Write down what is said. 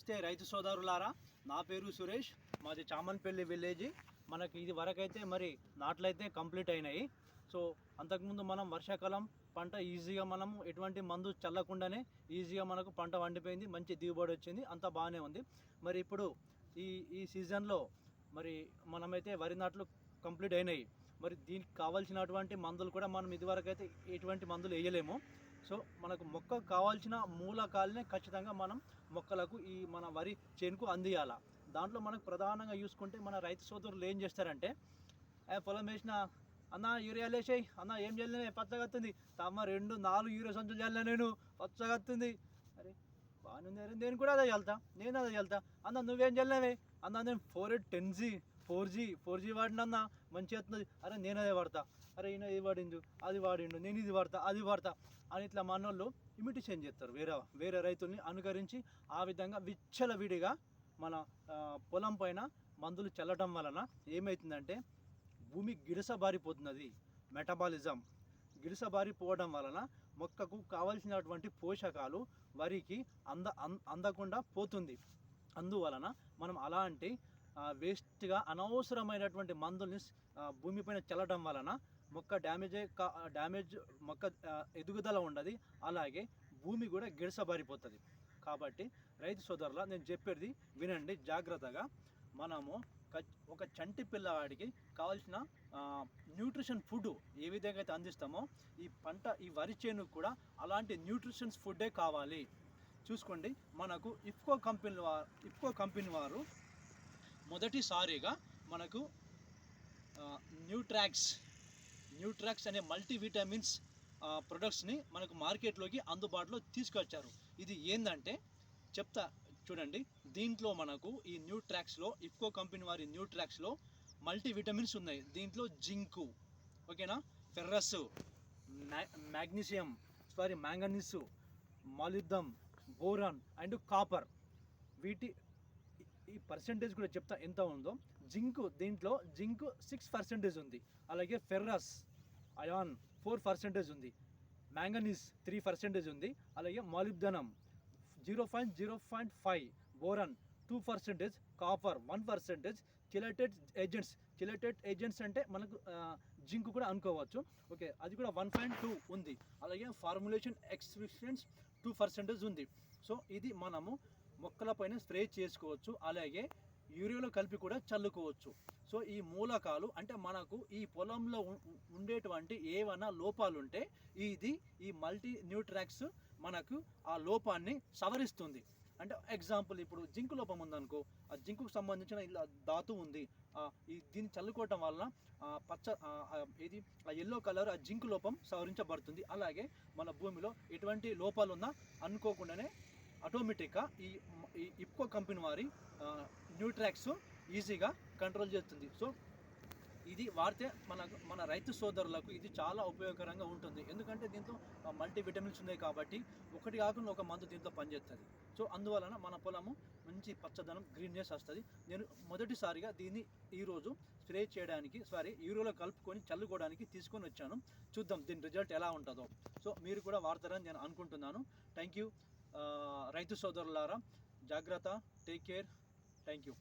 నమస్తే రైతు సోదరులారా నా పేరు సురేష్ మాది చామన్పల్లి విలేజ్. మనకి ఇది వరకైతే మరి నాట్లయితే కంప్లీట్ అయినాయి. సో అంతకుముందు మనం వర్షాకాలం పంట ఈజీగా మనము ఎటువంటి మందు చల్లకుండానే ఈజీగా మనకు పంట వండిపోయింది మంచి దిగుబడి వచ్చింది అంతా బాగానే ఉంది. మరి ఇప్పుడు ఈ ఈ సీజన్లో మరి మనమైతే వరి నాట్లు కంప్లీట్ అయినాయి. మరి దీనికి కావాల్సినటువంటి మందులు కూడా మనం ఇదివరకైతే ఎటువంటి మందులు వేయలేము. సో మనకు మొక్క కావాల్సిన మూలకాలనే ఖచ్చితంగా మనం మొక్కలకు ఈ మన వరి చేనుకు అందియాల. దాంట్లో మనకు ప్రధానంగా చూసుకుంటే మన రైతు సోదరులు ఏం చేస్తారంటే "ఏ, పొలం వేసిన అన్న యూరియా లేచేయి అన్న ఏం చేయలేనే పచ్చగత్తుంది తమ్మ రెండు నాలుగు యూరియా సంచులు చల్లే నేను పచ్చగత్తుంది అరే బాగానే నేను కూడా అదే వెళ్తా నేను అదే చల్లుతా. అన్న నువ్వేం చల్లవే అన్న నేను four eight ten G four G four G వాడినన్నా మంచిగా వస్తుంది. అరే నేను అదే వాడతా. అరే ఈయన ఇది వాడిండు? అది వాడిండు. నేను ఇది వాడతా అది వాడతా అని ఇట్లా మనోళ్ళు ఇమిటేషన్ చేస్తారు వేరే వేరే రైతుల్ని అనుకరించి ఆ విధంగా విచ్చలవిడిగా మన పొలం పైన మందులు చల్లటం వలన ఏమవుతుందంటే భూమి గిడసబారిపోతున్నది. మెటబాలిజం. గిడసబారిపోవడం వలన మొక్కకు కావలసినటువంటి పోషకాలు వరికి అంద అందకుండా పోతుంది. అందువలన మనం అలాంటి వేస్ట్గా అనవసరమైనటువంటి మందుల్ని భూమిపైన చల్లడం వలన మొక్క డ్యామేజ్ డ్యామేజ్ మొక్క ఎదుగుదల ఉండదు. అలాగే భూమి కూడా గిడసబారిపోతుంది కాబట్టి రైతు సోదరుల నేను చెప్పేది వినండి జాగ్రత్తగా. మనము ఒక చంటి పిల్లవాడికి కావాల్సిన న్యూట్రిషన్ ఫుడ్ ఏ విధంగా అయితే అందిస్తామో ఈ పంట ఈ వరి చేను కూడా అలాంటి న్యూట్రిషన్స్ ఫుడ్డే కావాలి. చూసుకోండి మనకు ఇఫ్కో కంపెనీ వారు ఇఫ్కో కంపెనీ వారు మొదటిసారిగా మనకు న్యూట్రాక్స్ న్యూట్రాక్స్ అనే మల్టీవిటమిన్స్ విటమిన్స్ ప్రొడక్ట్స్ని మనకు మార్కెట్లోకి అందుబాటులో తీసుకొచ్చారు. ఇది ఏంటంటే చెప్తా చూడండి. దీంట్లో మనకు ఈ న్యూట్రాక్స్లో ఇఫ్కో కంపెనీ వారి న్యూట్రాక్స్లో మల్టీవిటమిన్స్ ఉన్నాయి. దీంట్లో జింకు ఓకేనా? Ferrous magnesium sorry manganese molybdenum boron and copper. వీటి ఈ పర్సంటేజ్ కూడా చెప్తా ఎంత ఉందో. జింక్ దీంట్లో జింక్ సిక్స్ పర్సెంటేజ్ ఉంది. అలాగే ఫెర్రస్ అయాన్ ఫోర్ పర్సెంటేజ్ ఉంది. మ్యాంగనీస్ త్రీ పర్సెంటేజ్ ఉంది. అలాగే molybdenum zero point zero point five boron two percentage copper one percentage chelated agents chelated agents అంటే మనకు జింక్ కూడా అనుకోవచ్చు. ఓకే అది కూడా వన్ పాయింట్ టూ ఉంది. అలాగే ఫార్ములేషన్ ఎక్స్పీరియన్స్ టూ పర్సెంటేజ్ ఉంది. సో ఇది మనము మొక్కలపైన స్ప్రే చేసుకోవచ్చు అలాగే యూరియాలో కలిపి కూడా చల్లుకోవచ్చు. సో ఈ మూలకాలు అంటే మనకు ఈ పొలంలో ఉండేటువంటి ఏవైనా లోపాలు ఉంటే ఇది ఈ మల్టీ న్యూట్రాక్స్ మనకు ఆ లోపాన్ని సవరిస్తుంది. అంటే ఎగ్జాంపుల్ ఇప్పుడు జింక్ లోపం ఉందనుకో ఆ జింకుకు సంబంధించిన ఇలా ధాతు ఉంది. ఈ దీన్ని చల్లుకోవటం వలన పచ్చ ఇది ఆ, ఆ ఎల్లో కలర్ ఆ జింక్ లోపం సవరించబడుతుంది. అలాగే మన భూమిలో ఎటువంటి లోపాలు ఉన్నా అనుకోకుండానే ఆటోమేటిక్గా ఈ ఇప్కో కంపెనీ వారి న్యూట్రాక్స్ ఈజీగా కంట్రోల్ చేస్తుంది. సో ఇది వాడితే మన మన రైతు సోదరులకు ఇది చాలా ఉపయోగకరంగా ఉంటుంది. ఎందుకంటే దీంతో మల్టీ విటమిన్స్ ఉన్నాయి కాబట్టి ఒకటి కాకుండా ఒక మందు దీంతో పనిచేస్తుంది సో అందువలన మన పొలము మంచి పచ్చదనం గ్రీన్నెస్ వస్తుంది. నేను మొదటిసారిగా దీన్ని ఈరోజు స్ప్రే చేయడానికి సారీ యూరియాలో కలుపుకొని చల్లుకోవడానికి తీసుకొని వచ్చాను. చూద్దాం దీని రిజల్ట్ ఎలా ఉంటుందో. సో మీరు కూడా వాడతారని నేను అనుకుంటున్నాను. Thank you. రైతు సోదరులారా జాగ్రత్త టేక్ కేర్ థ్యాంక్ యూ